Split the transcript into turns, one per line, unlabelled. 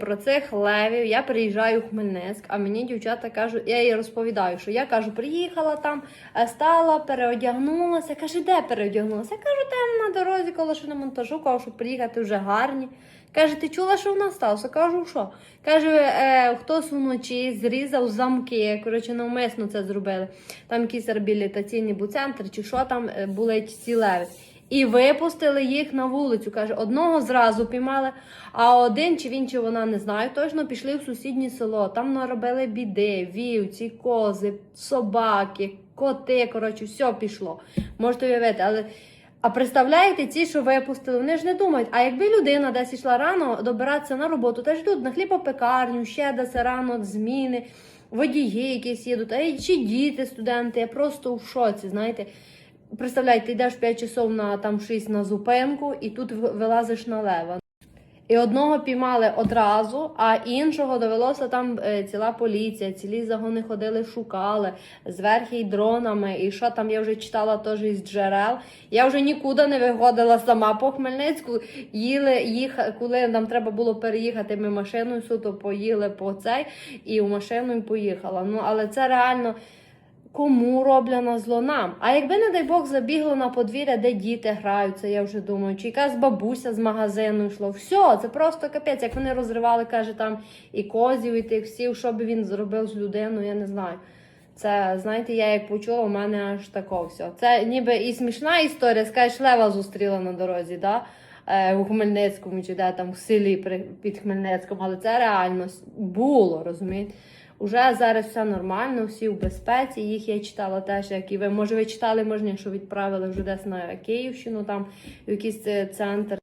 Про цих левів я приїжджаю в Хмельницьк, а мені дівчата кажуть, я їй розповідаю, що я кажу, приїхала там, е, стала, переодягнулася. Каже, де переодягнулася? Я кажу, там на дорозі, коло що на монтажу, кажу, що приїхати вже гарні. Каже, ти чула, що в нас сталося? Кажу, що? Каже, е, хтось вночі зрізав замки. Коротше, навмисно це зробили. Там якийсь реабілітаційний буцентр, чи що там е, були ці леви. І випустили їх на вулицю. Каже, одного зразу піймали, а один чи він, чи вона не знаю, точно пішли в сусіднє село. Там наробили біди, вівці, кози, собаки, коти. Коротше, все пішло. Можете уявити, але. А представляєте, ці, що випустили, вони ж не думають. А якби людина десь йшла рано добиратися на роботу, теж йдуть на хлібопекарню, ще десь рано зміни, водії якісь їдуть, а чи діти, студенти, я просто в шоці, знаєте. Представляєте, йдеш 5 часов на там 6 на зупинку, і тут вилазиш на лева. І одного піймали одразу, а іншого довелося там е, ціла поліція, цілі загони ходили, шукали зверху й дронами. І що там я вже читала теж із джерел. Я вже нікуди не виходила сама по Хмельницьку. Їли їх, коли нам треба було переїхати, ми машиною суто поїли по цей і в машину і поїхала. Ну але це реально. Кому роблено зло нам? А якби, не дай Бог, забігло на подвір'я, де діти граються, я вже думаю, чи якась бабуся з магазину йшло. Все, це просто капець. Як вони розривали, каже, там і козів, і тих всіх, що би він зробив з людиною, я не знаю. Це, знаєте, я як почула, у мене аж тако все. Це ніби і смішна історія, скажеш, лева зустріла на дорозі, да? Е, у Хмельницькому чи де там в селі під Хмельницьком, але це реально було, розумієте? Уже зараз все нормально, всі в безпеці. Їх я читала теж, як і ви. Може, ви читали, можна, що відправили вже десь на Київщину, там в якийсь е, центр.